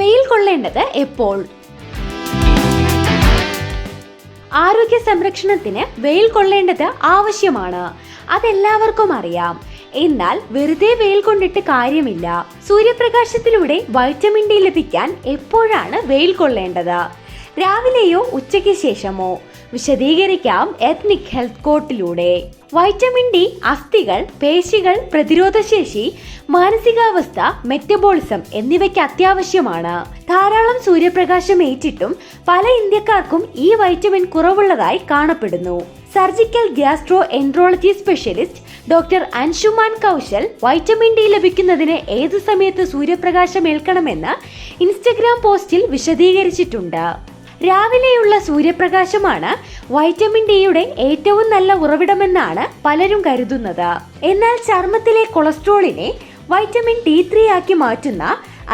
വെയിൽ കൊള്ളേണ്ടത് എപ്പോൾ? ആരോഗ്യ സംരക്ഷണത്തിന് വെയിൽ കൊള്ളേണ്ടത് ആവശ്യമാണ്. അതെല്ലാവർക്കും അറിയാം. എന്നാൽ വെറുതെ വെയിൽ കൊണ്ടിട്ട് കാര്യമില്ല. സൂര്യപ്രകാശത്തിലൂടെ വൈറ്റമിൻ ഡി ലഭിക്കാൻ എപ്പോഴാണ് വെയിൽ കൊള്ളേണ്ടത്? രാവിലെയോ ഉച്ചയ്ക്ക് ശേഷമോ? വിശദീകരിക്കാം എത്നിക് ഹെൽത്ത് കോട്ടിലൂടെ വൈറ്റമിൻ ഡി അസ്ഥികൾ പേശികൾ പ്രതിരോധശേഷി മാനസികാവസ്ഥ മെറ്റബോളിസം എന്നിവയ്ക്ക് അത്യാവശ്യമാണ്. ധാരാളം സൂര്യപ്രകാശം ഏറ്റിട്ടും പല ഇന്ത്യക്കാർക്കും ഈ വൈറ്റമിൻ കുറവുള്ളതായി കാണപ്പെടുന്നു. Surgical gastroenterology specialist doctor Anshuman Kaushal vitamin D ലഭിക്കുന്നതിന് ഏതു സമയത്ത് സൂര്യപ്രകാശം ഏൽക്കണമെന്ന് ഇൻസ്റ്റഗ്രാം പോസ്റ്റിൽ വിശദീകരിച്ചിട്ടുണ്ട്. രാവിലെയുള്ള സൂര്യപ്രകാശമാണ് വൈറ്റമിൻ ഡിയുടെ ഏറ്റവും നല്ല ഉറവിടമെന്നാണ് പലരും കരുതുന്നത്. എന്നാൽ ചർമ്മത്തിലെ കൊളസ്ട്രോളിനെ വൈറ്റമിൻ ഡി ത്രീ ആക്കി മാറ്റുന്ന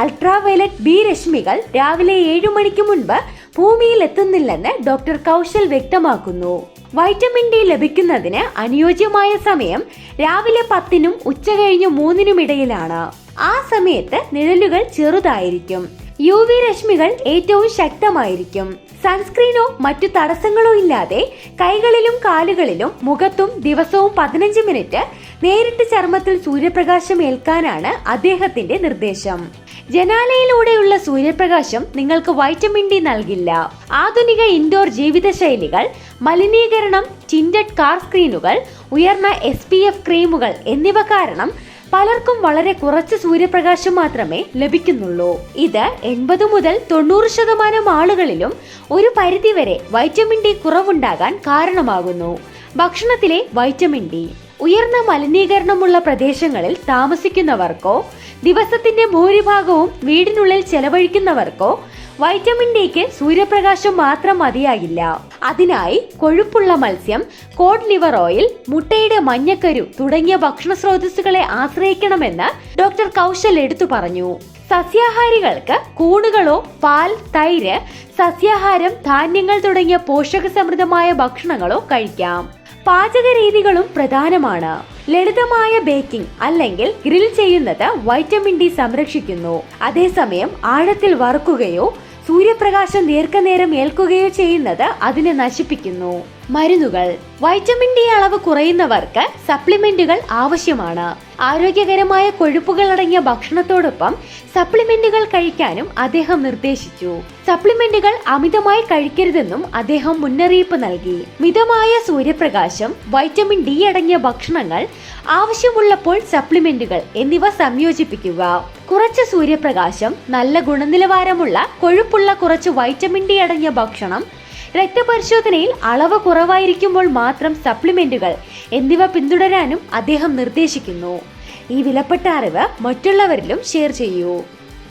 അൾട്രാവയലറ്റ് ബി രശ്മികൾ രാവിലെ ഏഴു മണിക്ക് മുൻപ് ഭൂമിയിൽ എത്തുന്നില്ലെന്ന് ഡോക്ടർ കൗശൽ വ്യക്തമാക്കുന്നു. വൈറ്റമിൻ ഡി ലഭിക്കുന്നതിന് അനുയോജ്യമായ സമയം രാവിലെ പത്തിനും ഉച്ച കഴിഞ്ഞ് മൂന്നിനും ഇടയിലാണ് ആ സമയത്ത് നിഴലുകൾ ചെറുതായിരിക്കും. യു വി രശ്മികൾ ഏറ്റവും ശക്തമായിരിക്കും. സൺസ്ക്രീനോ മറ്റു തടസ്സങ്ങളോ ഇല്ലാതെ കൈകളിലും കാലുകളിലും മുഖത്തും ദിവസവും പതിനഞ്ച് മിനിറ്റ് നേരിട്ട് ചർമ്മത്തിൽ സൂര്യപ്രകാശം ഏൽക്കാനാണ് അദ്ദേഹത്തിന്റെ നിർദ്ദേശം. ജനാലയിലൂടെയുള്ള സൂര്യപ്രകാശം നിങ്ങൾക്ക് വൈറ്റമിൻ ഡി നൽകില്ല. ആധുനിക ഇൻഡോർ ജീവിതശൈലികൾ മലിനീകരണം ടിൻഡഡ് കാർ സ്ക്രീനുകൾ ഉയർന്ന എസ് ക്രീമുകൾ എന്നിവ കാരണം പലർക്കും വളരെ കുറച്ച് സൂര്യപ്രകാശം മാത്രമേ ലഭിക്കുന്നുള്ളൂ. ഇത് എൺപത് മുതൽ തൊണ്ണൂറ് ശതമാനം ആളുകളിലും ഒരു പരിധിവരെ വൈറ്റമിൻ ഡി കുറവുണ്ടാകാൻ കാരണമാകുന്നു. ഭക്ഷണത്തിലെ വൈറ്റമിൻ ഡി ഉയർന്ന മലിനീകരണമുള്ള പ്രദേശങ്ങളിൽ താമസിക്കുന്നവർക്കോ ദിവസത്തിന്റെ ഭൂരിഭാഗവും വീടിനുള്ളിൽ ചെലവഴിക്കുന്നവർക്കോ വൈറ്റമിൻ ഡിക്ക് സൂര്യപ്രകാശം മാത്രം മതിയാകില്ല അതിനായി കൊഴുപ്പുള്ള മത്സ്യം കോഡ് ലിവർ ഓയിൽ മുട്ടയുടെ മഞ്ഞക്കരു തുടങ്ങിയ ഭക്ഷണ സ്രോതസ്സുകളെ ആശ്രയിക്കണമെന്ന് ഡോക്ടർ കൗശൽ എടുത്തു പറഞ്ഞു. സസ്യാഹാരികൾക്ക് കൂണുകളോ പാൽ തൈര് സസ്യാഹാരം ധാന്യങ്ങൾ തുടങ്ങിയ പോഷക സമൃദ്ധമായ ഭക്ഷണങ്ങളോ കഴിക്കാം. പാചക രീതികളും പ്രധാനമാണ്. ലളിതമായ ബേക്കിംഗ് അല്ലെങ്കിൽ ഗ്രിൽ ചെയ്യുന്നത് വൈറ്റമിൻ ഡി സംരക്ഷിക്കുന്നു. അതേസമയം ആഴത്തിൽ വറുക്കുകയോ സൂര്യപ്രകാശം ദീർഘനേരം ഏൽക്കുകയോ ചെയ്യുന്നത് അതിനെ നശിപ്പിക്കുന്നു. മരുന്നുകൾ. വൈറ്റമിൻ ഡി അളവ് കുറയുന്നവർക്ക് സപ്ലിമെന്റുകൾ ആവശ്യമാണ്. ആരോഗ്യകരമായ കൊഴുപ്പുകൾ അടങ്ങിയ ഭക്ഷണത്തോടൊപ്പം സപ്ലിമെന്റുകൾ കഴിക്കാനും അദ്ദേഹം നിർദ്ദേശിച്ചു. സപ്ലിമെന്റുകൾ അമിതമായി കഴിക്കരുതെന്നും അദ്ദേഹം മുന്നറിയിപ്പ് നൽകി. മിതമായ സൂര്യപ്രകാശം വൈറ്റമിൻ ഡി അടങ്ങിയ ഭക്ഷണങ്ങൾ ആവശ്യമുള്ളപ്പോൾ സപ്ലിമെന്റുകൾ എന്നിവ സംയോജിപ്പിക്കുക. കുറച്ച് സൂര്യപ്രകാശം നല്ല ഗുണനിലവാരമുള്ള കൊഴുപ്പുള്ള കുറച്ച് വൈറ്റമിൻ ഡി അടങ്ങിയ ഭക്ഷണം രക്തപരിശോധനയിൽ അളവ് കുറവായിരിക്കുമ്പോൾ മാത്രം സപ്ലിമെന്റുകൾ എന്നിവ പിന്തുടരാനും അദ്ദേഹം നിർദ്ദേശിക്കുന്നു. ഈ വിലപ്പെട്ട അറിവ് മറ്റുള്ളവരിലും ഷെയർ ചെയ്യൂ.